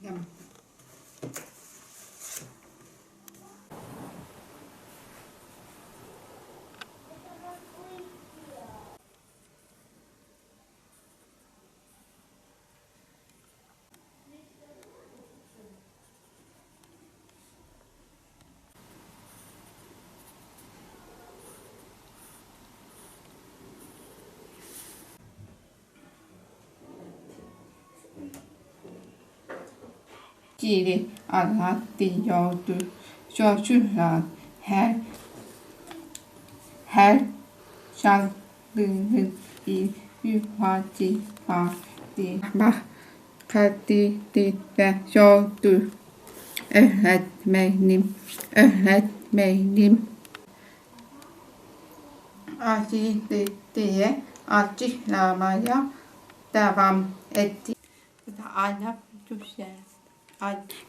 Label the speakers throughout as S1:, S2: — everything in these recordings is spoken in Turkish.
S1: 那么。Giri Allah diyordu. Çocuklar her her şarkının bir yuvacı vardı. Bak kadidi ve sordu. Öğretmenim, öğretmenim. Acıydı diye açıklamaya devam etti. Bu da Allah güzel.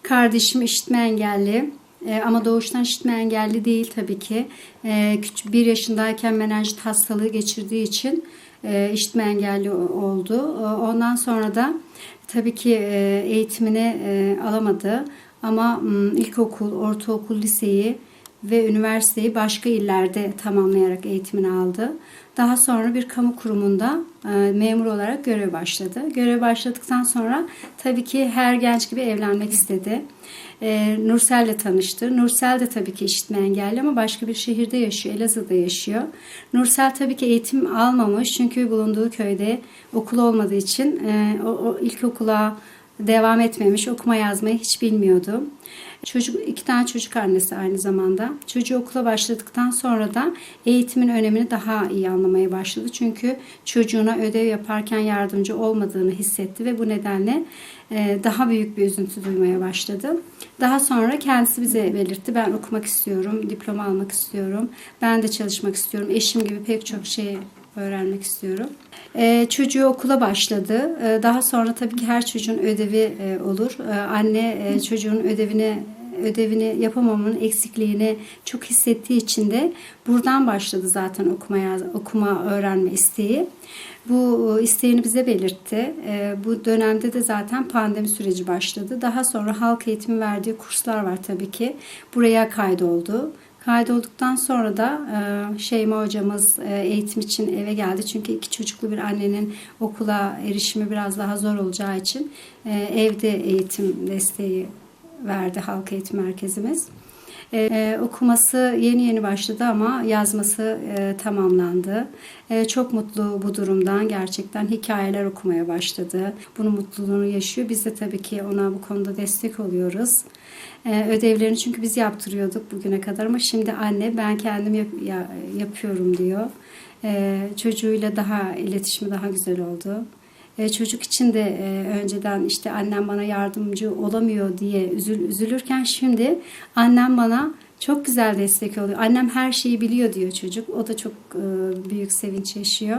S2: Kardeşim işitme engelli Ee, ama doğuştan işitme engelli değil tabii ki. Ee, küçük bir yaşındayken menenjit hastalığı geçirdiği için e, işitme engelli oldu. Ee, Ondan sonra da tabii ki e, eğitimini e, alamadı. Ama m, ilkokul, ortaokul, liseyi ve üniversiteyi başka illerde tamamlayarak eğitimini aldı. Daha sonra bir kamu kurumunda e, memur olarak görev başladı. Görev başladıktan sonra tabii ki her genç gibi evlenmek istedi. E, Nursel'le tanıştı. Nursel de tabii ki işitme engelli ama başka bir şehirde yaşıyor. Elazığ'da yaşıyor. Nursel tabii ki eğitim almamış çünkü bulunduğu köyde okul olmadığı için e, o, o ilkokula devam etmemiş. Okuma yazmayı hiç bilmiyordu. Çocuk iki tane çocuk annesi aynı zamanda. Çocuğu okula başladıktan sonra da eğitimin önemini daha iyi anlamaya başladı. Çünkü çocuğuna ödev yaparken yardımcı olmadığını hissetti ve bu nedenle e, daha büyük bir üzüntü duymaya başladı. Daha sonra kendisi bize belirtti. Ben okumak istiyorum, diploma almak istiyorum. Ben de çalışmak istiyorum. Eşim gibi pek çok şey öğrenmek istiyorum. Ee, çocuğu okula başladı. Ee, daha sonra tabii ki her çocuğun ödevi e, olur. Ee, anne e, çocuğun ödevini ödevini yapamamanın eksikliğini çok hissettiği için de buradan başladı zaten okuma yaz, okuma öğrenme isteği. Bu e, isteğini bize belirtti. Ee, bu dönemde de zaten pandemi süreci başladı. Daha sonra halk eğitimi verdiği kurslar var tabii ki. Buraya kaydoldu. Kaydolduktan sonra da e, Şeyma hocamız e, eğitim için eve geldi. Çünkü iki çocuklu bir annenin okula erişimi biraz daha zor olacağı için e, evde eğitim desteği verdi halk eğitim merkezimiz. E, okuması yeni yeni başladı ama yazması e, tamamlandı. E, çok mutlu bu durumdan gerçekten hikayeler okumaya başladı. Bunun mutluluğunu yaşıyor. Biz de tabii ki ona bu konuda destek oluyoruz. E, ödevlerini çünkü biz yaptırıyorduk bugüne kadar ama şimdi anne ben kendim yap- ya- yapıyorum diyor. E, çocuğuyla daha iletişimi daha güzel oldu. E, çocuk için de e, önceden işte annem bana yardımcı olamıyor diye üzül, üzülürken şimdi annem bana çok güzel destek oluyor. Annem her şeyi biliyor diyor çocuk. O da çok e, büyük sevinç yaşıyor.